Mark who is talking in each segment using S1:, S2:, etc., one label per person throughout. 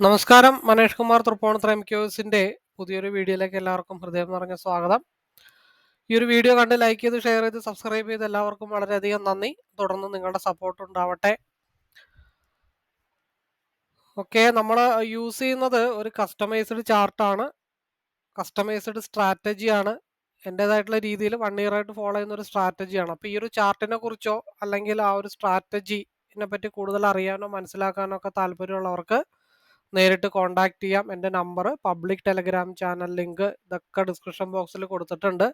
S1: നമസ്കാരം മനേഷ് കുമാർ തൃപ്പൂണിത്ര എം ക്യൂസിന്റെ പുതിയൊരു വീഡിയോയിലേക്ക് എല്ലാവർക്കും ഹൃദയം നിറഞ്ഞ സ്വാഗതം. ഈ ഒരു വീഡിയോ കണ്ട് ലൈക്ക് ചെയ്ത് ഷെയർ ചെയ്ത് സബ്സ്ക്രൈബ് ചെയ്ത് എല്ലാവർക്കും വളരെയധികം നന്ദി. തുടർന്ന് നിങ്ങളുടെ സപ്പോർട്ട് ഉണ്ടാവട്ടെ. ഓക്കെ നമ്മൾ യൂസ് ചെയ്യുന്നത് ഒരു കസ്റ്റമൈസ്ഡ് ചാർട്ടാണ് കസ്റ്റമൈസ്ഡ് സ്ട്രാറ്റജിയാണ് എന്റെതായിട്ടുള്ള രീതിയിൽ വൺ ഇയർ ആയിട്ട് ഫോളോ ചെയ്യുന്ന ഒരു സ്ട്രാറ്റജിയാണ് അപ്പോൾ ഈ ഒരു ചാർട്ടിനെ കുറിച്ചോ അല്ലെങ്കിൽ ആ ഒരു സ്ട്രാറ്റജിനെ പറ്റി കൂടുതൽ അറിയാനോ മനസ്സിലാക്കാനോ ഒക്കെ താല്പര്യമുള്ളവർക്ക് നേരിട്ട് കോൺടാക്ട് ചെയ്യാം. എന്റെ number public Telegram channel link ഇതൊക്കെ ഡിസ്ക്രിപ്ഷൻ ബോക്സിൽ കൊടുത്തിട്ടുണ്ട്.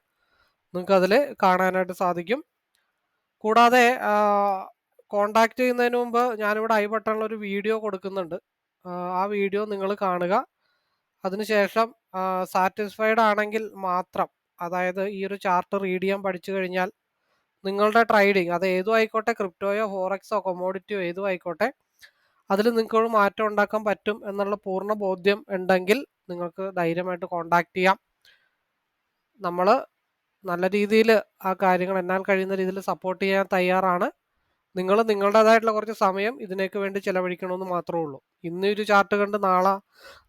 S1: നിങ്ങൾക്ക് അതിൽ കാണാനായിട്ട് സാധിക്കും. കൂടാതെ കോണ്ടാക്ട് ചെയ്യുന്നതിന് മുമ്പ് ഞാനിവിടെ ഐ ബട്ടണിൽ ഒരു വീഡിയോ കൊടുക്കുന്നുണ്ട്. ആ വീഡിയോ നിങ്ങൾ കാണുക. അതിനുശേഷം സാറ്റിസ്ഫൈഡ് ആണെങ്കിൽ മാത്രം അതായത് ഈ ഒരു ചാർട്ട് റീഡ് ചെയ്യാൻ പഠിച്ചു കഴിഞ്ഞാൽ നിങ്ങളുടെ ട്രേഡിങ് അത് ഏതും ആയിക്കോട്ടെ ക്രിപ്റ്റോയോ ഫോറക്സോ കൊമോഡിറ്റിയോ ഏതും ആയിക്കോട്ടെ അതിൽ നിങ്ങൾക്ക് മാറ്റം ഉണ്ടാക്കാൻ പറ്റും എന്നുള്ള പൂർണ ബോധ്യം ഉണ്ടെങ്കിൽ നിങ്ങൾക്ക് ധൈര്യമായിട്ട് കോണ്ടാക്ട് ചെയ്യാം. നമ്മൾ നല്ല രീതിയിൽ ആ കാര്യങ്ങൾ എന്നാൽ കഴിയുന്ന രീതിയിൽ സപ്പോർട്ട് ചെയ്യാൻ തയ്യാറാണ്. നിങ്ങൾ നിങ്ങളുടേതായിട്ടുള്ള കുറച്ച് സമയം ഇതിനേക്ക് വേണ്ടി ചിലവഴിക്കണമെന്ന് മാത്രമേ ഉള്ളൂ. ഇന്ന് ഒരു ചാർട്ട് കണ്ട് നാളെ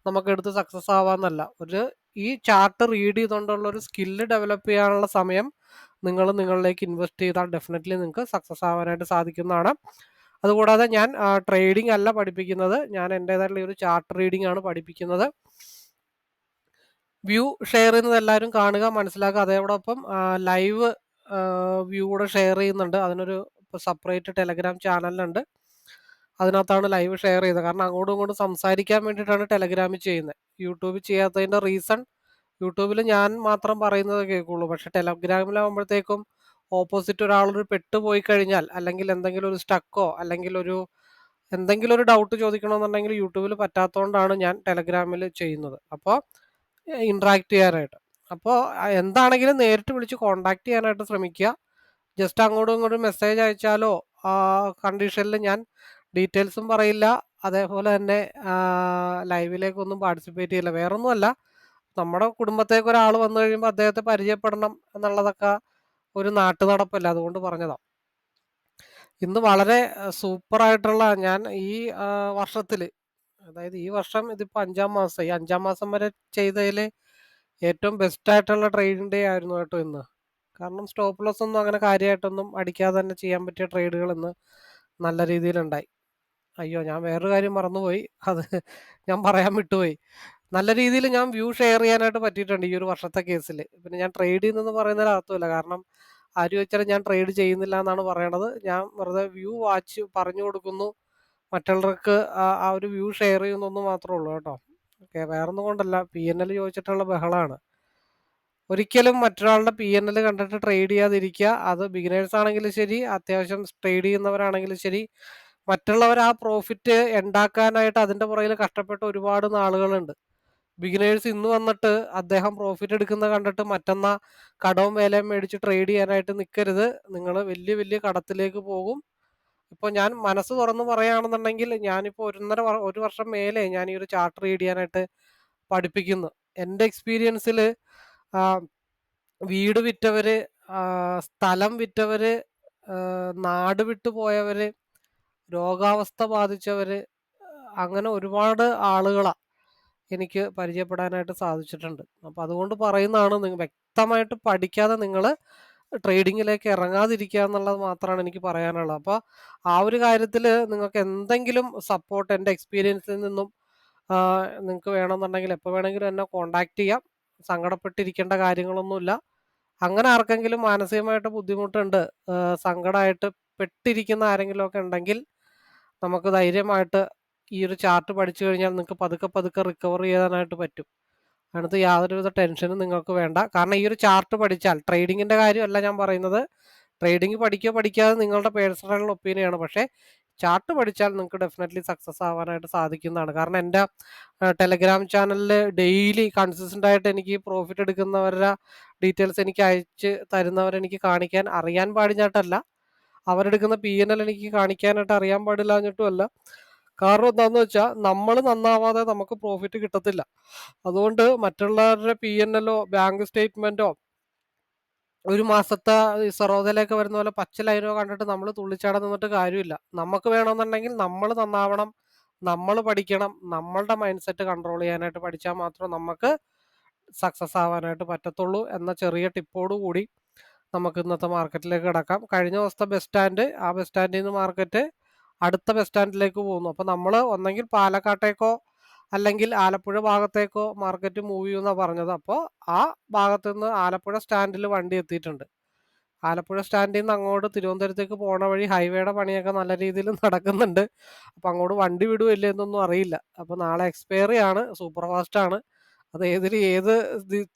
S1: നമുക്ക് എടുത്ത് സക്സസ് ആവാന്നല്ല ഒരു ഈ ചാർട്ട് റീഡ് ചെയ്തുകൊണ്ടുള്ള ഒരു സ്കില്ല് ഡെവലപ്പ് ചെയ്യാനുള്ള സമയം നിങ്ങൾ നിങ്ങളിലേക്ക് ഇൻവെസ്റ്റ് ചെയ്താൽ ഡെഫിനറ്റ്ലി നിങ്ങൾക്ക് സക്സസ് ആവാനായിട്ട് സാധിക്കുന്നതാണ്. അതുകൂടാതെ ഞാൻ ട്രേഡിംഗ് അല്ല പഠിപ്പിക്കുന്നത്. ഞാൻ എന്റേതായിട്ടുള്ള ഒരു ചാർട്ട് റീഡിംഗ് ആണ് പഠിപ്പിക്കുന്നത്. വ്യൂ ഷെയർ ചെയ്യുന്നത് എല്ലാവരും കാണുക മനസ്സിലാക്കുക. അതോടൊപ്പം ലൈവ് വ്യൂ കൂടെ ഷെയർ ചെയ്യുന്നുണ്ട്. അതിനൊരു സെപ്പറേറ്റ് ടെലഗ്രാം ചാനലുണ്ട് അതിനകത്താണ് ലൈവ് ഷെയർ ചെയ്യുന്നത്. കാരണം അങ്ങോട്ടും ഇങ്ങോട്ടും സംസാരിക്കാൻ വേണ്ടിയിട്ടാണ് ടെലഗ്രാമിൽ ചെയ്യുന്നത്. യൂട്യൂബിൽ ചെയ്യാത്തതിന്റെ റീസൺ യൂട്യൂബിൽ ഞാൻ മാത്രം പറയുന്നത് കേൾക്കുള്ളൂ. പക്ഷേ ടെലഗ്രാമിലാകുമ്പോഴത്തേക്കും ഓപ്പോസിറ്റ് ഒരാളൊരു പെട്ടുപോയി കഴിഞ്ഞാൽ അല്ലെങ്കിൽ എന്തെങ്കിലും ഒരു സ്റ്റക്കോ അല്ലെങ്കിൽ ഒരു എന്തെങ്കിലും ഒരു ഡൗട്ട് ചോദിക്കണമെന്നുണ്ടെങ്കിൽ യൂട്യൂബിൽ പറ്റാത്തതുകൊണ്ടാണ് ഞാൻ ടെലഗ്രാമിൽ ചെയ്യുന്നത്. അപ്പോൾ ഇൻട്രാക്ട് ചെയ്യാനായിട്ട്. അപ്പോൾ എന്താണെങ്കിലും നേരിട്ട് വിളിച്ച് കോണ്ടാക്ട് ചെയ്യാനായിട്ട് ശ്രമിക്കുക. ജസ്റ്റ് അങ്ങോട്ടും ഇങ്ങോട്ടും മെസ്സേജ് അയച്ചാലോ കണ്ടീഷനിൽ ഞാൻ ഡീറ്റെയിൽസും പറയില്ല. അതേപോലെ തന്നെ ലൈവിലേക്കൊന്നും പാർട്ടിസിപ്പേറ്റ് ചെയ്യില്ല. വേറൊന്നുമല്ല. നമ്മുടെ കുടുംബത്തേക്ക് ഒരാൾ വന്നു കഴിയുമ്പോൾ അദ്ദേഹത്തെ പരിചയപ്പെടണം എന്നുള്ളതൊക്കെ ഒരു നാട്ടു നടപ്പല്ല അതുകൊണ്ട് പറഞ്ഞതാ. ഇന്ന് വളരെ സൂപ്പർ ആയിട്ടുള്ള ഞാൻ ഈ വർഷത്തിൽ അതായത് ഈ വർഷം ഇതിപ്പോൾ അഞ്ചാം മാസം ഈ അഞ്ചാം മാസം വരെ ചെയ്തതിൽ ഏറ്റവും ബെസ്റ്റ് ആയിട്ടുള്ള ട്രേഡിംഗ് ഡേ ആയിരുന്നു കേട്ടോ ഇന്ന്. കാരണം സ്റ്റോപ്പ് ലോസ് ഒന്നും അങ്ങനെ കാര്യമായിട്ടൊന്നും അടിക്കാതെ തന്നെ ചെയ്യാൻ പറ്റിയ ട്രേഡുകൾ ഇന്ന് നല്ല രീതിയിലുണ്ടായി. അയ്യോ ഞാൻ വേറൊരു കാര്യം മറന്നുപോയി. അത് ഞാൻ പറയാൻ വിട്ടുപോയി. നല്ല രീതിയിൽ ഞാൻ വ്യൂ ഷെയർ ചെയ്യാനായിട്ട് പറ്റിയിട്ടുണ്ട് ഈ ഒരു വർഷത്തെ കേസിൽ പിന്നെ ഞാൻ ട്രേഡ് ചെയ്യുന്നതെന്ന് പറയുന്നതിൽ അർത്ഥമില്ല കാരണം ആര് വെച്ചാലും ഞാൻ ട്രേഡ് ചെയ്യുന്നില്ല എന്നാണ് പറയണത്. ഞാൻ വെറുതെ വ്യൂ വാച്ച് പറഞ്ഞു കൊടുക്കുന്നു. മറ്റുള്ളവർക്ക് ആ ഒരു വ്യൂ ഷെയർ ചെയ്യുന്നു മാത്രമേ ഉള്ളൂ കേട്ടോ. ഓക്കെ വേറൊന്നും കൊണ്ടല്ല. പി എൻ എൽ ചോദിച്ചിട്ടുള്ള ബഹളമാണ് ഒരിക്കലും മറ്റൊരാളുടെ പി എൻ എൽ കണ്ടിട്ട് ട്രേഡ് ചെയ്യാതിരിക്കുക. അത് ബിഗിനേഴ്സ് ആണെങ്കിലും ശരി അത്യാവശ്യം ട്രേഡ് ചെയ്യുന്നവരാണെങ്കിലും ശരി. മറ്റുള്ളവർ ആ പ്രോഫിറ്റ് ഉണ്ടാക്കാനായിട്ട് അതിന്റെ പുറകിൽ കഷ്ടപ്പെട്ട ഒരുപാട് നാളുകളുണ്ട്. ബിഗിനേഴ്സ് ഇന്ന് വന്നിട്ട് അദ്ദേഹം പ്രോഫിറ്റ് എടുക്കുന്ന കണ്ടിട്ട് മറ്റന്നാ കടവും വേലയും മേടിച്ച് ട്രേഡ് ചെയ്യാനായിട്ട് നിൽക്കരുത് നിങ്ങൾ വലിയ വലിയ കടത്തിലേക്ക് പോകും. ഇപ്പോൾ ഞാൻ മനസ്സ് തുറന്ന് പറയുകയാണെന്നുണ്ടെങ്കിൽ ഞാനിപ്പോൾ ഒന്നര ഒരു വർഷം മേലെ ഞാൻ ഈ ഒരു ചാർട്ട് റീഡ് ചെയ്യാനായിട്ട് പഠിപ്പിക്കുന്നു. എന്റെ എക്സ്പീരിയൻസിൽ വീട് വിറ്റവർ സ്ഥലം വിറ്റവർ നാട് വിട്ടു പോയവർ രോഗാവസ്ഥ ബാധിച്ചവർ അങ്ങനെ ഒരുപാട് ആളുകളാണ് എനിക്ക് പരിചയപ്പെടാനായിട്ട് സാധിച്ചിട്ടുണ്ട്. അപ്പോൾ അതുകൊണ്ട് പറയുന്നതാണ് നിങ്ങൾ വ്യക്തമായിട്ട് പഠിക്കാതെ നിങ്ങൾ ട്രേഡിങ്ങിലേക്ക് ഇറങ്ങാതിരിക്കുക എന്നുള്ളത് മാത്രമാണ് എനിക്ക് പറയാനുള്ളത്. അപ്പോൾ ആ ഒരു കാര്യത്തിൽ നിങ്ങൾക്ക് എന്തെങ്കിലും സപ്പോർട്ട് എന്റെ എക്സ്പീരിയൻസിൽ നിന്നും നിങ്ങൾക്ക് വേണമെന്നുണ്ടെങ്കിൽ എപ്പോൾ വേണമെങ്കിലും എന്നെ കോണ്ടാക്ട് ചെയ്യാം. സങ്കടപ്പെട്ടിരിക്കേണ്ട കാര്യങ്ങളൊന്നുമില്ല. അങ്ങനെ ആർക്കെങ്കിലും മാനസികമായിട്ട് ബുദ്ധിമുട്ടുണ്ട് സങ്കടമായിട്ട് പെട്ടിരിക്കുന്ന ആരെങ്കിലുമൊക്കെ ഉണ്ടെങ്കിൽ നമുക്ക് ധൈര്യമായിട്ട് ഈ ഒരു ചാർട്ട് പഠിച്ചു കഴിഞ്ഞാൽ നിങ്ങൾക്ക് പതുക്കെ പതുക്കെ റിക്കവർ ചെയ്യാനായിട്ട് പറ്റും. അതിനകത്ത് യാതൊരുവിധ ടെൻഷനും നിങ്ങൾക്ക് വേണ്ട. കാരണം ഈ ഒരു ചാർട്ട് പഠിച്ചാൽ ട്രേഡിങ്ങിന്റെ കാര്യമല്ല ഞാൻ പറയുന്നത്. ട്രേഡിംഗ് പഠിക്കുക പഠിക്കാതെ നിങ്ങളുടെ പേഴ്സണൽ ഒപ്പീനിയനാണ് പക്ഷേ ചാർട്ട് പഠിച്ചാൽ നിങ്ങൾക്ക് ഡെഫിനറ്റ്ലി സക്സസ് ആവാനായിട്ട് സാധിക്കുന്നതാണ്. കാരണം എന്റെ ടെലഗ്രാം ചാനലിൽ ഡെയിലി കൺസിസ്റ്റന്റ് ആയിട്ട് എനിക്ക് പ്രോഫിറ്റ് എടുക്കുന്നവരുടെ ഡീറ്റെയിൽസ് എനിക്ക് അയച്ച് തരുന്നവരെനിക്ക് കാണിക്കാൻ അറിയാൻ പാടിഞ്ഞിട്ടല്ല അവരെടുക്കുന്ന പി എൻ എൽ എനിക്ക് കാണിക്കാനായിട്ട് അറിയാൻ പാടില്ലാഞ്ഞിട്ടുമല്ല. കാരണം എന്താണെന്ന് വെച്ചാൽ നമ്മൾ നന്നാവാതെ നമുക്ക് പ്രോഫിറ്റ് കിട്ടത്തില്ല. അതുകൊണ്ട് മറ്റുള്ളവരുടെ പി എൻ എല്ലോ ബാങ്ക് സ്റ്റേറ്റ്മെന്റോ ഒരു മാസത്തെ സറോദയിലേക്ക് വരുന്ന പോലെ പച്ച ലൈനോ കണ്ടിട്ട് നമ്മൾ തുള്ളിച്ചാടാൻ നിന്നിട്ട് കാര്യമില്ല. നമുക്ക് വേണമെന്നുണ്ടെങ്കിൽ നമ്മൾ നന്നാവണം നമ്മൾ പഠിക്കണം നമ്മളുടെ മൈൻഡ് സെറ്റ് കൺട്രോൾ ചെയ്യാനായിട്ട് പഠിച്ചാൽ മാത്രം നമുക്ക് സക്സസ് ആവാനായിട്ട് പറ്റത്തുള്ളൂ എന്ന ചെറിയ ടിപ്പോട് കൂടി നമുക്ക് ഇന്നത്തെ മാർക്കറ്റിലേക്ക് കിടക്കാം. കഴിഞ്ഞ ദിവസത്തെ ബസ് സ്റ്റാൻഡ് ആ ബസ് സ്റ്റാൻഡിൽ നിന്ന് മാർക്കറ്റ് അടുത്ത ബസ് സ്റ്റാൻഡിലേക്ക് പോകുന്നു. അപ്പോൾ നമ്മൾ ഒന്നെങ്കിൽ പാലക്കാട്ടേക്കോ അല്ലെങ്കിൽ ആലപ്പുഴ ഭാഗത്തേക്കോ മാർക്കറ്റ് മൂവ് ചെയ്യുമെന്നാണ് പറഞ്ഞത്. അപ്പോൾ ആ ഭാഗത്തു നിന്ന് ആലപ്പുഴ സ്റ്റാൻഡിൽ വണ്ടി എത്തിയിട്ടുണ്ട്. ആലപ്പുഴ സ്റ്റാൻഡിൽ നിന്ന് അങ്ങോട്ട് തിരുവനന്തപുരത്തേക്ക് പോണ വഴി ഹൈവേയുടെ പണിയൊക്കെ നല്ല രീതിയിൽ നടക്കുന്നുണ്ട്. അപ്പോൾ അങ്ങോട്ട് വണ്ടി വിടുമല്ലേ എന്നൊന്നും അറിയില്ല. അപ്പോൾ നാളെ എക്സ്പയറി ആണ് സൂപ്പർ ഫാസ്റ്റ് ആണ്. അത് ഏതിൽ ഏത്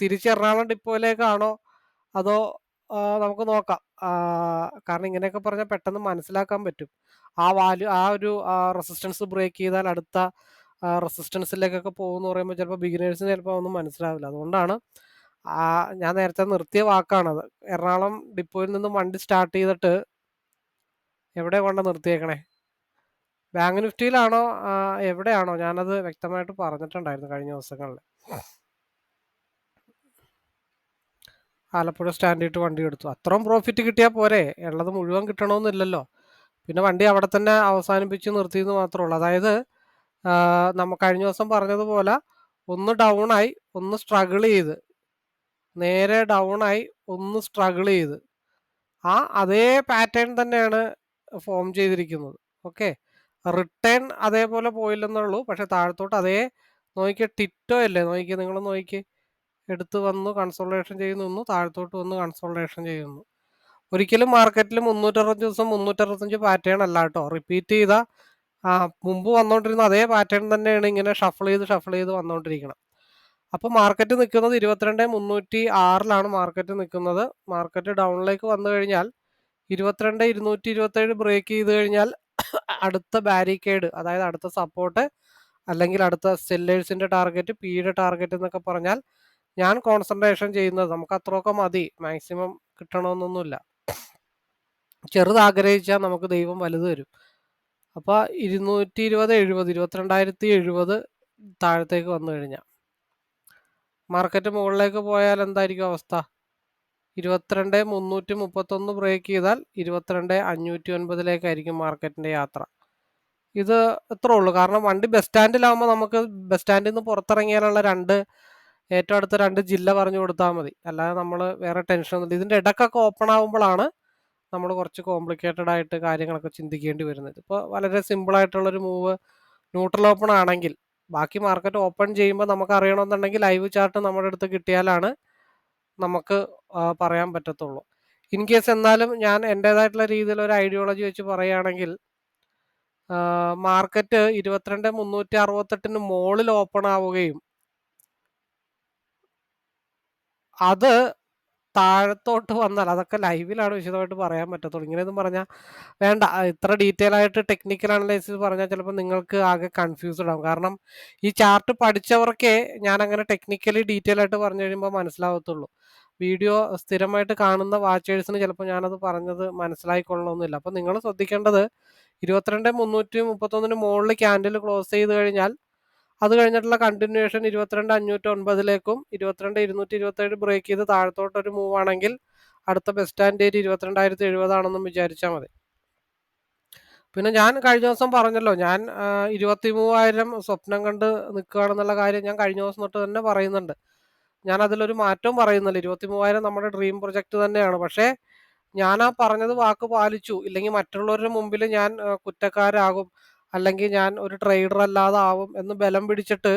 S1: തിരിച്ചെറണാകുളം ഡിപ്പോയിലേക്കാണോ അതോ നമുക്ക് നോക്കാം. കാരണം ഇങ്ങനെയൊക്കെ പറഞ്ഞാൽ പെട്ടെന്ന് മനസ്സിലാക്കാൻ പറ്റും. ആ വാല്യൂ ആ ഒരു റെസിസ്റ്റൻസ് ബ്രേക്ക് ചെയ്താൽ അടുത്ത റെസിസ്റ്റൻസിലേക്കൊക്കെ പോകുമെന്ന് പറയുമ്പോൾ ചിലപ്പോൾ ബിഗിനേഴ്സിന് ചിലപ്പോൾ ഒന്നും മനസ്സിലാവില്ല. അതുകൊണ്ടാണ് ഞാൻ നേരത്തെ നിർത്തിയ വാക്കാണത്. എറണാകുളം ഡിപ്പോയിൽ നിന്ന് വണ്ടി സ്റ്റാർട്ട് ചെയ്തിട്ട് എവിടെ കൊണ്ട് നിർത്തിയേക്കണേ? ബാങ്ക് നിഫ്റ്റിയിലാണോ? എവിടെയാണോ? ഞാനത് വ്യക്തമായിട്ട് പറഞ്ഞിട്ടുണ്ടായിരുന്നു കഴിഞ്ഞ ദിവസങ്ങളിൽ. ആലപ്പുഴ സ്റ്റാൻഡിട്ട് വണ്ടി എടുത്തു. അത്രയും പ്രോഫിറ്റ് കിട്ടിയാൽ പോരെ. ഉള്ളത് മുഴുവൻ കിട്ടണമെന്നില്ലല്ലോ പിന്നെ വണ്ടി അവിടെ തന്നെ അവസാനിപ്പിച്ച് നിർത്തിയെന്ന് മാത്രമേ ഉള്ളൂ. അതായത് നമ്മ കഴിഞ്ഞ ദിവസം പറഞ്ഞതുപോലെ ഒന്ന് ഡൗൺ ആയി ഒന്ന് സ്ട്രഗിൾ ചെയ്ത്. നേരെ ഡൗൺ ആയി ഒന്ന് സ്ട്രഗിൾ ചെയ്ത്. ആ അതേ പാറ്റേൺ തന്നെയാണ് ഫോം ചെയ്തിരിക്കുന്നത്. ഓക്കെ റിട്ടേൺ അതേപോലെ പോയില്ലെന്നുള്ളൂ പക്ഷെ താഴത്തോട്ട് അതേ നോക്കിയ ടിറ്റോ അല്ലേ? നോക്കി നിങ്ങൾ നോക്കി എടുത്ത് വന്നു കൺസോൾട്ടേഷൻ ചെയ്യുന്നു താഴത്തോട്ട് വന്ന് കൺസോൾട്ടേഷൻ ചെയ്യുന്നു ഒരിക്കലും മാർക്കറ്റിൽ മുന്നൂറ്ററുപത്തഞ്ച് ദിവസം മുന്നൂറ്ററുപത്തഞ്ച് പാറ്റേൺ അല്ല കേട്ടോ. റിപ്പീറ്റ് ചെയ്ത മുമ്പ് വന്നുകൊണ്ടിരുന്ന അതേ പാറ്റേൺ തന്നെയാണ് ഇങ്ങനെ ഷഫിൾ ചെയ്ത് ഷഫിൾ ചെയ്ത് വന്നുകൊണ്ടിരിക്കണം അപ്പോൾ മാർക്കറ്റ് നിൽക്കുന്നത് ഇരുപത്തിരണ്ട് മുന്നൂറ്റി ആറിലാണ് മാർക്കറ്റ് നിൽക്കുന്നത് മാർക്കറ്റ് ഡൗണിലേക്ക് വന്നു കഴിഞ്ഞാൽ ഇരുപത്തിരണ്ട് ഇരുന്നൂറ്റി ഇരുപത്തേഴ് ബ്രേക്ക് ചെയ്ത് കഴിഞ്ഞാൽ അടുത്ത ബാരിക്കേഡ് അതായത് അടുത്ത സപ്പോർട്ട് അല്ലെങ്കിൽ അടുത്ത സെല്ലേഴ്സിന്റെ ടാർഗറ്റ് പിയുടെ ടാർഗറ്റ് എന്നൊക്കെ പറഞ്ഞാൽ ഞാൻ കോൺസെൻട്രേഷൻ ചെയ്യുന്നത് നമുക്ക് അത്രയൊക്കെ മതി. മാക്സിമം കിട്ടണമെന്നൊന്നുമില്ല. ചെറുതാഗ്രഹിച്ചാൽ നമുക്ക് ദൈവം വലുത് തരും. അപ്പോൾ ഇരുന്നൂറ്റി ഇരുപത് എഴുപത് ഇരുപത്തിരണ്ടായിരത്തി എഴുപത് താഴത്തേക്ക് വന്നു കഴിഞ്ഞാൽ മാർക്കറ്റ് മുകളിലേക്ക് പോയാൽ എന്തായിരിക്കും അവസ്ഥ? ഇരുപത്തിരണ്ട് മുന്നൂറ്റി മുപ്പത്തൊന്ന് ബ്രേക്ക് ചെയ്താൽ ഇരുപത്തിരണ്ട് അഞ്ഞൂറ്റി ഒൻപതിലേക്കായിരിക്കും മാർക്കറ്റിന്റെ യാത്ര. ഇത് ഇത്രേ ഉള്ളൂ. കാരണം വണ്ടി ബസ് സ്റ്റാൻഡിലാകുമ്പോൾ നമുക്ക് ബസ് സ്റ്റാൻഡിൽ നിന്ന് പുറത്തിറങ്ങിയാലുള്ള രണ്ട് ഏറ്റവും അടുത്ത രണ്ട് ജില്ല പറഞ്ഞു കൊടുത്താൽ മതി. അല്ലാതെ നമ്മൾ വേറെ ടെൻഷൻ ഒന്നുമില്ല ഇതിന്റെ ഇടക്കൊക്കെ ഓപ്പൺ ആകുമ്പോഴാണ് നമ്മൾ കുറച്ച് കോംപ്ലിക്കേറ്റഡ് ആയിട്ട് കാര്യങ്ങളൊക്കെ ചിന്തിക്കേണ്ടി വരുന്നത്. ഇപ്പോൾ വളരെ സിമ്പിളായിട്ടുള്ളൊരു മൂവ് ന്യൂട്രൽ ഓപ്പൺ ആണെങ്കിൽ ബാക്കി മാർക്കറ്റ് ഓപ്പൺ ചെയ്യുമ്പോൾ നമുക്ക് അറിയണമെന്നുണ്ടെങ്കിൽ ലൈവ് ചാർട്ട് നമ്മുടെ അടുത്ത് കിട്ടിയാലാണ് നമുക്ക് പറയാൻ പറ്റത്തുള്ളൂ. ഇൻ കേസ് എന്നാലും ഞാൻ എന്റേതായിട്ടുള്ള രീതിയിൽ ഒരു ഐഡിയോളജി വെച്ച് പറയുകയാണെങ്കിൽ മാർക്കറ്റ് ഇരുപത്തിരണ്ട് മുന്നൂറ്റി അറുപത്തെട്ടിന് മുകളിൽ ഓപ്പൺ ആവുകയും അത് താഴത്തോട്ട് വന്നാൽ അതൊക്കെ ലൈവിലാണ് വിശദമായിട്ട് പറയാൻ പറ്റത്തുള്ളൂ. ഇങ്ങനെയൊന്നും പറഞ്ഞാൽ വേണ്ട. ഇത്ര ഡീറ്റെയിൽ ആയിട്ട് ടെക്നിക്കൽ അനലൈസിസ് പറഞ്ഞാൽ ചിലപ്പോൾ നിങ്ങൾക്ക് ആകെ കൺഫ്യൂസ്ഡ് ആവും. കാരണം ഈ ചാർട്ട് പഠിച്ചവർക്കേ ഞാൻ അങ്ങനെ ടെക്നിക്കലി ഡീറ്റെയിൽ ആയിട്ട് പറഞ്ഞു കഴിയുമ്പോൾ മനസ്സിലാവത്തുള്ളൂ. വീഡിയോ സ്ഥിരമായിട്ട് കാണുന്ന വാച്ചേഴ്സിന് ചിലപ്പോൾ ഞാനത് പറഞ്ഞത് മനസ്സിലായിക്കൊള്ളണമെന്നില്ല അപ്പോൾ നിങ്ങൾ ശ്രദ്ധിക്കേണ്ടത് ഇരുപത്തിരണ്ട് മുന്നൂറ്റി മുപ്പത്തൊന്നിന് മുകളിൽ ക്യാൻഡിൽ ക്ലോസ് ചെയ്ത് കഴിഞ്ഞാൽ അത് കഴിഞ്ഞിട്ടുള്ള കണ്ടിന്യൂഷൻ ഇരുപത്തിരണ്ട് അഞ്ഞൂറ്റി ഒൻപതിലേക്കും ഇരുപത്തിരണ്ട് ഇരുന്നൂറ്റി ഇരുപത്തേഴ് ബ്രേക്ക് ചെയ്ത് താഴത്തോട്ടൊരു മൂവ് ആണെങ്കിൽ അടുത്ത ബെസ്റ്റ് സ്റ്റാൻഡ് ഡേറ്റ് ഇരുപത്തിരണ്ടായിരത്തി എഴുപതാണെന്നും വിചാരിച്ചാൽ മതി. പിന്നെ ഞാൻ കഴിഞ്ഞ ദിവസം പറഞ്ഞല്ലോ ഞാൻ ഇരുപത്തി മൂവായിരം സ്വപ്നം കണ്ട് നിൽക്കുകയാണെന്നുള്ള കാര്യം ഞാൻ കഴിഞ്ഞ ദിവസം തൊട്ട് തന്നെ പറയുന്നുണ്ട്. ഞാൻ അതിലൊരു മാറ്റവും പറയുന്നില്ല. ഇരുപത്തി മൂവായിരം നമ്മുടെ ഡ്രീം പ്രൊജക്റ്റ് തന്നെയാണ്. പക്ഷേ ഞാൻ ആ പറഞ്ഞത് വാക്ക് പാലിച്ചു. ഇല്ലെങ്കിൽ മറ്റുള്ളവരുടെ മുമ്പിൽ ഞാൻ കുറ്റക്കാരാകും. അല്ലെങ്കിൽ ഞാൻ ഒരു ട്രേഡർ അല്ലാതെ ആവും എന്ന് ബലം പിടിച്ചിട്ട്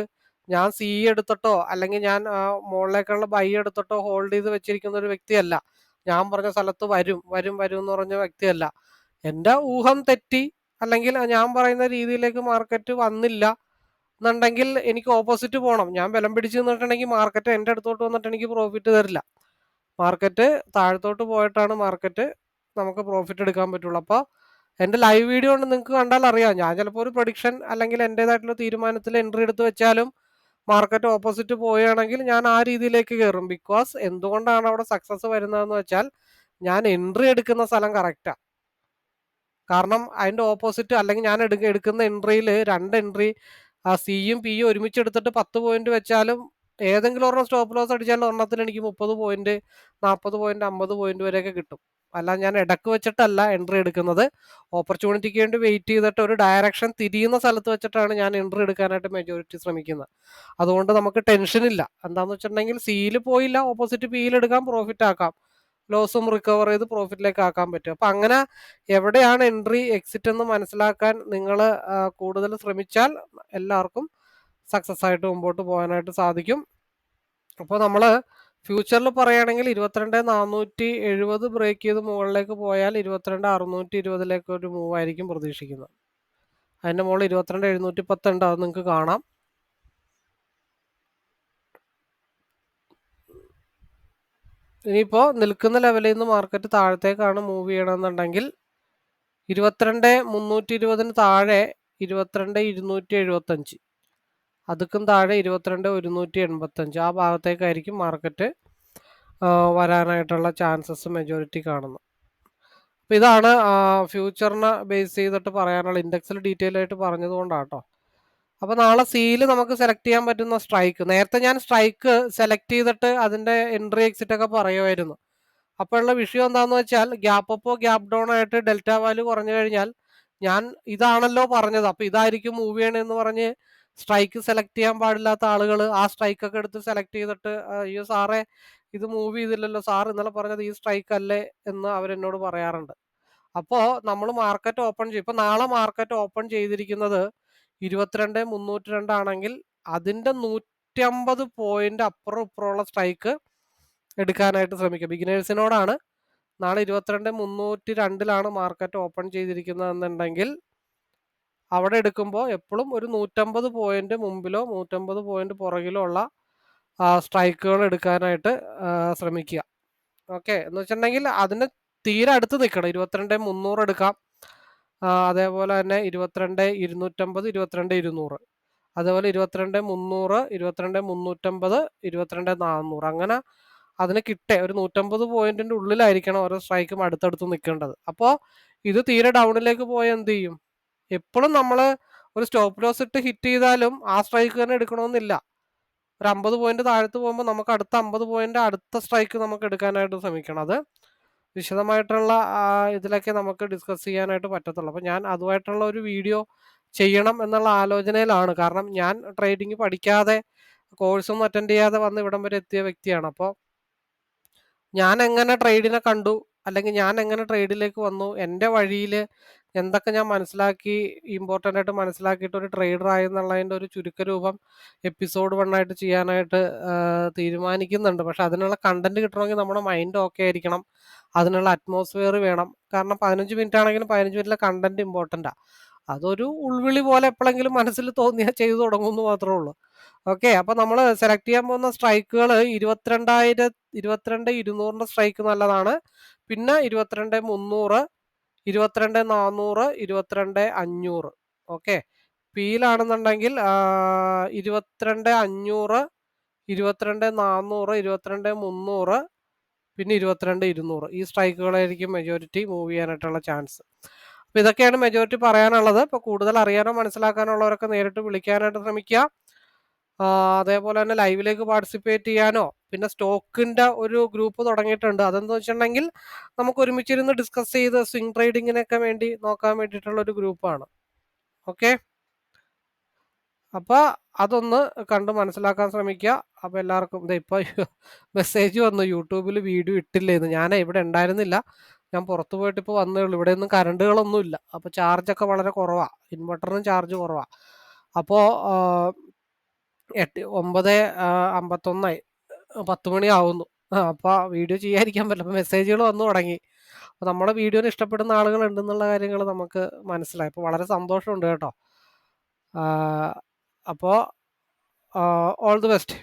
S1: ഞാൻ സി എടുത്തിട്ടോ അല്ലെങ്കിൽ ഞാൻ മുകളിലേക്കുള്ള ബൈ എടുത്തിട്ടോ ഹോൾഡ് ചെയ്ത് വെച്ചിരിക്കുന്ന ഒരു വ്യക്തിയല്ല. ഞാൻ പറഞ്ഞ സ്ഥലത്ത് വരും വരും വരും എന്ന് പറഞ്ഞ വ്യക്തിയല്ല. എന്റെ ഊഹം തെറ്റി അല്ലെങ്കിൽ ഞാൻ പറയുന്ന രീതിയിലേക്ക് മാർക്കറ്റ് വന്നില്ല എന്നുണ്ടെങ്കിൽ എനിക്ക് ഓപ്പോസിറ്റ് പോകണം ഞാൻ ബലം പിടിച്ച് നിന്നിട്ടുണ്ടെങ്കിൽ മാർക്കറ്റ് എന്റെ അടുത്തോട്ട് വന്നിട്ട് എനിക്ക് പ്രോഫിറ്റ് തരില്ല. മാർക്കറ്റ് താഴത്തോട്ട് പോയിട്ടാണ് മാർക്കറ്റ് നമുക്ക് പ്രോഫിറ്റ് എടുക്കാൻ പറ്റുള്ളൂ. അപ്പോൾ എന്റെ ലൈവ് വീഡിയോ കൊണ്ട് നിങ്ങൾക്ക് കണ്ടാൽ അറിയാം. ഞാൻ ചിലപ്പോൾ ഒരു പ്രൊഡിക്ഷൻ അല്ലെങ്കിൽ എന്റേതായിട്ടുള്ള തീരുമാനത്തിൽ എൻട്രി എടുത്ത് വെച്ചാലും മാർക്കറ്റ് ഓപ്പോസിറ്റ് പോവുകയാണെങ്കിൽ ഞാൻ ആ രീതിയിലേക്ക് കയറും ബിക്കോസ് എന്തുകൊണ്ടാണ് അവിടെ സക്സസ് വരുന്നതെന്ന് വെച്ചാൽ ഞാൻ എൻട്രി എടുക്കുന്ന സ്ഥലം കറക്റ്റാണ് കാരണം അതിന്റെ ഓപ്പോസിറ്റ് അല്ലെങ്കിൽ ഞാൻ എടുക്ക എടുക്കുന്ന എൻട്രിയിൽ രണ്ട് എൻട്രി ആ സിയും പിയും ഒരുമിച്ച് എടുത്തിട്ട് പത്ത് പോയിന്റ് വെച്ചാലും ഏതെങ്കിലും ഒരെണ്ണം സ്റ്റോപ്പ് ലോസ് അടിച്ചാലും ഒരെണ്ണത്തിന് എനിക്ക് മുപ്പത് പോയിന്റ് നാൽപ്പത് പോയിന്റ് അമ്പത് പോയിന്റ് വരെയൊക്കെ കിട്ടും. അല്ല ഞാൻ ഇടയ്ക്ക് വെച്ചിട്ടല്ല എൻട്രി എടുക്കുന്നത്. ഓപ്പർച്യൂണിറ്റിക്ക് വേണ്ടി വെയിറ്റ് ചെയ്തിട്ട് ഒരു ഡയറക്ഷൻ തിരിയുന്ന സ്ഥലത്ത് വെച്ചിട്ടാണ് ഞാൻ എൻട്രി എടുക്കാനായിട്ട് മെജോറിറ്റി ശ്രമിക്കുന്നത്. അതുകൊണ്ട് നമുക്ക് ടെൻഷൻ ഇല്ല. എന്താന്ന് വെച്ചിട്ടുണ്ടെങ്കിൽ സിയിൽ പോയില്ല ഓപ്പോസിറ്റ് പിയിൽ എടുക്കാം പ്രോഫിറ്റ് ആക്കാം. ലോസും റിക്കവർ ചെയ്ത് പ്രോഫിറ്റിലേക്ക് ആക്കാൻ പറ്റും. അപ്പം അങ്ങനെ എവിടെയാണ് എൻട്രി എക്സിറ്റ് എന്ന് മനസ്സിലാക്കാൻ നിങ്ങൾ കൂടുതൽ ശ്രമിച്ചാൽ എല്ലാവർക്കും സക്സസ് ആയിട്ട് മുമ്പോട്ട് പോകാനായിട്ട് സാധിക്കും. അപ്പോൾ നമ്മൾ ഫ്യൂച്ചറിൽ പറയുകയാണെങ്കിൽ ഇരുപത്തിരണ്ട് നാനൂറ്റി എഴുപത് ബ്രേക്ക് ചെയ്ത് മുകളിലേക്ക് പോയാൽ ഇരുപത്തിരണ്ട് അറുന്നൂറ്റി ഇരുപതിലേക്ക് ഒരു മൂവ് ആയിരിക്കും പ്രതീക്ഷിക്കുന്നത്. അതിന്റെ മുകളിൽ ഇരുപത്തിരണ്ട് എഴുന്നൂറ്റി പത്തുണ്ട് അത് നിങ്ങൾക്ക് കാണാം. ഇനിയിപ്പോൾ നിൽക്കുന്ന ലെവലിൽ നിന്ന് മാർക്കറ്റ് താഴത്തേക്കാണ് മൂവ് ചെയ്യണമെന്നുണ്ടെങ്കിൽ ഇരുപത്തിരണ്ട് മുന്നൂറ്റി ഇരുപതിന് താഴെ ഇരുപത്തിരണ്ട് ഇരുന്നൂറ്റി എഴുപത്തഞ്ച് അതുക്കും താഴെ ഇരുപത്തിരണ്ട് ഒരുന്നൂറ്റി എൺപത്തഞ്ച്. ആ ഭാഗത്തേക്കായിരിക്കും മാർക്കറ്റ് വരാനായിട്ടുള്ള ചാൻസസ് മെജോറിറ്റി കാണുന്നു അപ്പോൾ ഇതാണ് ഫ്യൂച്ചറിനെ ബേസ് ചെയ്തിട്ട് പറയാനുള്ള ഇൻഡെക്സിൽ ഡീറ്റെയിൽ ആയിട്ട് പറഞ്ഞതുകൊണ്ടാട്ടോ അപ്പോൾ നാളെ സിയിൽ നമുക്ക് സെലക്ട് ചെയ്യാൻ പറ്റുന്ന സ്ട്രൈക്ക് നേരത്തെ ഞാൻ സ്ട്രൈക്ക് സെലക്ട് ചെയ്തിട്ട് അതിന്റെ എൻട്രി എക്സിറ്റ് ഒക്കെ പറയുമായിരുന്നു. അപ്പോൾ ഉള്ള വിഷയം എന്താണെന്ന് വെച്ചാൽ ഗ്യാപ്പ് അപ്പോ ഗ്യാപ്പ് ഡൗൺ ആയിട്ട് ഡെൽറ്റ വാല്യൂ കുറഞ്ഞു കഴിഞ്ഞാൽ ഞാൻ ഇതാണല്ലോ പറഞ്ഞത്. അപ്പോൾ ഇതായിരിക്കും മൂവ് ചെയ്യണമെന്ന് പറഞ്ഞ് സ്ട്രൈക്ക് സെലക്ട് ചെയ്യാൻ പാടില്ലാത്ത ആളുകൾ ആ സ്ട്രൈക്കൊക്കെ എടുത്ത് സെലക്ട് ചെയ്തിട്ട് അയ്യോ സാറേ ഇത് മൂവ് ചെയ്തില്ലല്ലോ സാർ ഇന്നലെ പറഞ്ഞത് ഈ സ്ട്രൈക്ക് അല്ലേ എന്ന് അവരെന്നോട് പറയാറുണ്ട്. അപ്പോൾ നമ്മൾ മാർക്കറ്റ് ഓപ്പൺ ചെയ്യും ഇപ്പോൾ നാളെ മാർക്കറ്റ് ഓപ്പൺ ചെയ്തിരിക്കുന്നത് ഇരുപത്തിരണ്ട് മുന്നൂറ്റി രണ്ടാണെങ്കിൽ അതിന്റെ നൂറ്റമ്പത് പോയിന്റ് അപ്പുറം ഇപ്പുറമുള്ള സ്ട്രൈക്ക് എടുക്കാനായിട്ട് ശ്രമിക്കുക ബിഗിനേഴ്സിനോടാണ് നാളെ ഇരുപത്തിരണ്ട് മുന്നൂറ്റി രണ്ടിലാണ് മാർക്കറ്റ് ഓപ്പൺ ചെയ്തിരിക്കുന്നതെന്നുണ്ടെങ്കിൽ അവിടെ എടുക്കുമ്പോൾ എപ്പോഴും ഒരു നൂറ്റമ്പത് പോയിന്റ് മുമ്പിലോ നൂറ്റമ്പത് പോയിന്റ് പുറകിലോ ഉള്ള സ്ട്രൈക്കുകൾ എടുക്കാനായിട്ട് ശ്രമിക്കുക. ഓക്കെ എന്ന് വെച്ചിട്ടുണ്ടെങ്കിൽ അതിന് തീരെ അടുത്ത് നിൽക്കണം. ഇരുപത്തിരണ്ട് മുന്നൂറ് എടുക്കാം. അതേപോലെ തന്നെ ഇരുപത്തിരണ്ട് ഇരുന്നൂറ്റമ്പത് ഇരുപത്തിരണ്ട് ഇരുന്നൂറ്. അതേപോലെ ഇരുപത്തിരണ്ട് മുന്നൂറ് ഇരുപത്തിരണ്ട് മുന്നൂറ്റമ്പത് ഇരുപത്തിരണ്ട് നാന്നൂറ്. അങ്ങനെ അതിന് കിട്ടേ. ഒരു നൂറ്റമ്പത് പോയിന്റിന്റെ ഉള്ളിലായിരിക്കണം ഓരോ സ്ട്രൈക്കും അടുത്തടുത്ത് നിൽക്കേണ്ടത്. അപ്പോൾ ഇത് തീരെ ഡൗണിലേക്ക് പോയാൽ എന്ത് ചെയ്യും? എപ്പോഴും നമ്മൾ ഒരു സ്റ്റോപ്പ് ലോസ് ഇട്ട് ഹിറ്റ് ചെയ്താലും ആ സ്ട്രൈക്ക് തന്നെ എടുക്കണമെന്നില്ല. ഒരു അമ്പത് പോയിന്റ് താഴത്ത് പോകുമ്പോൾ നമുക്ക് അടുത്ത അമ്പത് പോയിന്റ് അടുത്ത സ്ട്രൈക്ക് നമുക്ക് എടുക്കാനായിട്ട് ശ്രമിക്കണം. അത് വിശദമായിട്ടുള്ള ഇതിലൊക്കെ നമുക്ക് ഡിസ്കസ് ചെയ്യാനായിട്ട് പറ്റത്തുള്ളൂ. അപ്പോൾ ഞാൻ അതുമായിട്ടുള്ള ഒരു വീഡിയോ ചെയ്യണം എന്നുള്ള ആലോചനയിലാണ്. കാരണം ഞാൻ ട്രേഡിംഗ് പഠിക്കാതെ കോഴ്സൊന്നും അറ്റൻഡ് ചെയ്യാതെ വന്ന് ഇവിടം വരെ എത്തിയ വ്യക്തിയാണ്. അപ്പോൾ ഞാൻ എങ്ങനെ ട്രേഡിനെ കണ്ടു? അല്ലെങ്കിൽ ഞാൻ എങ്ങനെ ട്രേഡിലേക്ക് വന്നു എന്റെ വഴിയിൽ എന്തൊക്കെ ഞാൻ മനസ്സിലാക്കി ഇമ്പോർട്ടന്റ് ആയിട്ട് മനസ്സിലാക്കിയിട്ട് ഒരു ട്രേഡർ ആയെന്നുള്ളതിന്റെ ഒരു ചുരുക്കരൂപം എപ്പിസോഡ് വണ്ണായിട്ട് ചെയ്യാനായിട്ട് തീരുമാനിക്കുന്നുണ്ട്. പക്ഷെ അതിനുള്ള കണ്ടന്റ് കിട്ടണമെങ്കിൽ നമ്മുടെ മൈൻഡ് ഓക്കെ ആയിരിക്കണം. അതിനുള്ള അറ്റ്മോസ്ഫിയർ വേണം. കാരണം പതിനഞ്ച് മിനിറ്റ് ആണെങ്കിലും പതിനഞ്ച് മിനിറ്റിലെ കണ്ടന്റ് ഇമ്പോർട്ടന്റാണ് അതൊരു ഉൾവിളി പോലെ എപ്പോഴെങ്കിലും മനസ്സിൽ തോന്നിയാൽ ചെയ്തു തുടങ്ങുമെന്ന് മാത്രമേ ഉള്ളൂ. ഓക്കെ അപ്പൊ നമ്മൾ സെലക്ട് ചെയ്യാൻ പോകുന്ന സ്ട്രൈക്കുകൾ ഇരുപത്തിരണ്ടായിരം ഇരുപത്തിരണ്ട് ഇരുന്നൂറിന്റെ സ്ട്രൈക്ക് നല്ലതാണ്. പിന്നെ ഇരുപത്തിരണ്ട് മുന്നൂറ് ഇരുപത്തിരണ്ട് നാനൂറ് ഇരുപത്തിരണ്ട് അഞ്ഞൂറ്. ഓക്കെ പിയിലാണെന്നുണ്ടെങ്കിൽ ഇരുപത്തിരണ്ട് അഞ്ഞൂറ് ഇരുപത്തിരണ്ട് നാന്നൂറ് ഇരുപത്തിരണ്ട് മുന്നൂറ് പിന്നെ ഇരുപത്തിരണ്ട് ഇരുന്നൂറ്. ഈ സ്ട്രൈക്കുകളായിരിക്കും മെജോറിറ്റി മൂവ് ചെയ്യാനായിട്ടുള്ള ചാൻസ് അപ്പോൾ ഇതൊക്കെയാണ് മെജോറിറ്റി പറയാനുള്ളത്. ഇപ്പൊ കൂടുതൽ അറിയാനോ മനസ്സിലാക്കാനോ ഉള്ളവരൊക്കെ നേരിട്ട് വിളിക്കാനായിട്ട് ശ്രമിക്കുക. അതേപോലെ തന്നെ ലൈവിലേക്ക് പാർട്ടിസിപ്പേറ്റ് ചെയ്യാനോ പിന്നെ സ്റ്റോക്കിന്റെ ഒരു ഗ്രൂപ്പ് തുടങ്ങിയിട്ടുണ്ട്. അതെന്ന് വെച്ചിട്ടുണ്ടെങ്കിൽ നമുക്ക് ഒരുമിച്ചിരുന്ന് ഡിസ്കസ് ചെയ്ത് സ്വിംഗ് ട്രേഡിങ്ങിനൊക്കെ വേണ്ടി നോക്കാൻ വേണ്ടിയിട്ടുള്ള ഒരു ഗ്രൂപ്പാണ് ഓക്കെ അപ്പോൾ അതൊന്ന് കണ്ട് മനസ്സിലാക്കാൻ ശ്രമിക്കുക. അപ്പോൾ എല്ലാവർക്കും ഇതാ ഇപ്പോൾ മെസ്സേജ് വന്നു. യൂട്യൂബിൽ വീഡിയോ ഇട്ടില്ലേന്ന്. ഞാൻ ഇവിടെ ഉണ്ടായിരുന്നില്ല. ഞാൻ പുറത്തു പോയിട്ട് ഇപ്പോൾ വന്നേ ഉള്ളൂ. ഇവിടെ ഒന്നും കറണ്ടുകളൊന്നും ഇല്ല അപ്പോൾ ചാർജൊക്കെ വളരെ കുറവാണ് ഇൻവെർട്ടറിനും ചാർജ് കുറവാണ് അപ്പോൾ എട്ട് ഒമ്പത് അമ്പത്തൊന്നായി. പത്ത് മണി ആവുന്നു. അപ്പോൾ വീഡിയോ ചെയ്യാതിരിക്കാൻ പറ്റില്ല. അപ്പോൾ മെസ്സേജുകൾ വന്നു തുടങ്ങി. അപ്പോൾ നമ്മുടെ വീഡിയോനെ ഇഷ്ടപ്പെടുന്ന ആളുകൾ ഉണ്ടെന്നുള്ള കാര്യങ്ങൾ നമുക്ക് മനസ്സിലായി. അപ്പോൾ വളരെ സന്തോഷമുണ്ട് കേട്ടോ. അപ്പോൾ ഓൾ ദി ബെസ്റ്റ്